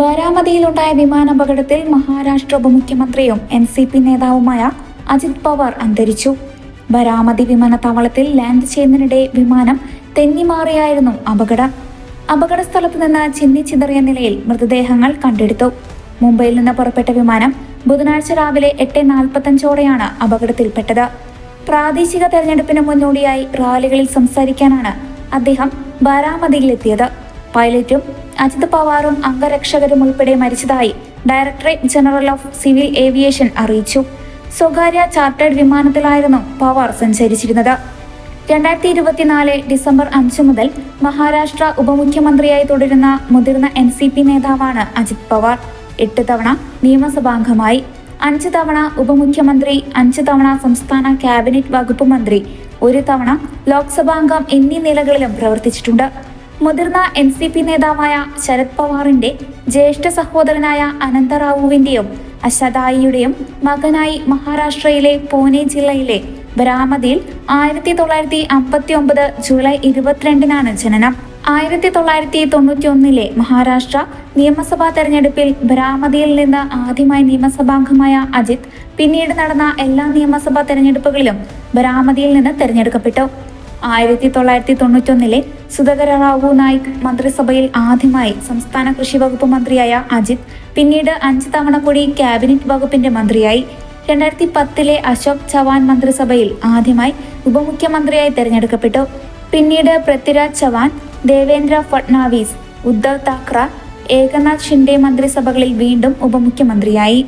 ബാരാമതിയിലുണ്ടായ വിമാനാപകടത്തിൽ മഹാരാഷ്ട്ര ഉപമുഖ്യമന്ത്രിയും N C P നേതാവുമായ അജിത് പവാർ അന്തരിച്ചു. ബരാമതി വിമാനത്താവളത്തിൽ ലാൻഡ് ചെയ്യുന്നതിനിടെ വിമാനം തെന്നിമാറിയായിരുന്നു അപകടം. അപകട സ്ഥലത്ത് നിന്ന് ചിന്നിച്ചിതറിയ നിലയിൽ മൃതദേഹങ്ങൾ കണ്ടെടുത്തു. മുംബൈയിൽ നിന്ന് പുറപ്പെട്ട വിമാനം ബുധനാഴ്ച രാവിലെ എട്ട് നാൽപ്പത്തഞ്ചോടെയാണ് അപകടത്തിൽപ്പെട്ടത്. പ്രാദേശിക തെരഞ്ഞെടുപ്പിന് മുന്നോടിയായി റാലികളിൽ സംസാരിക്കാനാണ് അദ്ദേഹം ബാരാമതിയിലെത്തിയത്. പൈലറ്റും അജിത് പവാറും അംഗരക്ഷകരും ഉൾപ്പെടെ മരിച്ചതായി directorate general of civil aviation അറിയിച്ചു. സ്വകാര്യ ചാർട്ടേഡ് വിമാനത്തിലായിരുന്നു പവാർ സഞ്ചരിച്ചിരുന്നത്. രണ്ടായിരത്തി ഇരുപത്തിനാല് ഡിസംബർ അഞ്ച് മുതൽ മഹാരാഷ്ട്ര ഉപമുഖ്യമന്ത്രിയായി തുടരുന്ന മുതിർന്ന എൻ സി പി നേതാവാണ് അജിത് പവാർ. എട്ട് തവണ നിയമസഭാംഗമായി അഞ്ച് തവണ ഉപമുഖ്യമന്ത്രി അഞ്ച് തവണ സംസ്ഥാന ക്യാബിനറ്റ് വകുപ്പ് മന്ത്രി ഒരു തവണ ലോക്സഭാംഗം എന്നീ നിലകളിലും പ്രവർത്തിച്ചിട്ടുണ്ട്. മുതിർന്ന എൻ സി പി നേതാവായ ശരത് പവാറിന്റെ ജ്യേഷ്ഠ സഹോദരനായ അനന്തറാവുവിന്റെയും അശദായിയുടെയും മകനായി മഹാരാഷ്ട്രയിലെ പൂനെ ജില്ലയിലെ ബരാമതിയിൽ ആയിരത്തി തൊള്ളായിരത്തി അമ്പത്തി ഒമ്പത് ജൂലൈ ഇരുപത്തിരണ്ടിനാണ് ജനനം. ആയിരത്തി തൊള്ളായിരത്തി തൊണ്ണൂറ്റി ഒന്നിലെ മഹാരാഷ്ട്ര നിയമസഭാ തെരഞ്ഞെടുപ്പിൽ ബരാമതിയിൽ നിന്ന് ആദ്യമായി നിയമസഭാംഗമായ അജിത് പിന്നീട് നടന്ന എല്ലാ നിയമസഭാ തെരഞ്ഞെടുപ്പുകളിലും ബരാമതിയിൽ നിന്ന് തെരഞ്ഞെടുക്കപ്പെട്ടു. ആയിരത്തി തൊള്ളായിരത്തി തൊണ്ണൂറ്റൊന്നിലെ സുധകര റാവു നായിക് മന്ത്രിസഭയിൽ ആദ്യമായി സംസ്ഥാന കൃഷി വകുപ്പ് മന്ത്രിയായ അജിത് പിന്നീട് അഞ്ച് തവണ കൂടി ക്യാബിനറ്റ് വകുപ്പിന്റെ മന്ത്രിയായി. രണ്ടായിരത്തി പത്തിലെ അശോക് ചവാൻ മന്ത്രിസഭയിൽ ആദ്യമായി ഉപമുഖ്യമന്ത്രിയായി തെരഞ്ഞെടുക്കപ്പെട്ടു. പിന്നീട് പൃഥ്വിരാജ് ചവാൻ ദേവേന്ദ്ര ഫട്നാവിസ് ഉദ്ധവ് താക്കറെ ഏകനാഥ് ഷിൻഡെ മന്ത്രിസഭകളിൽ വീണ്ടും ഉപമുഖ്യമന്ത്രിയായി.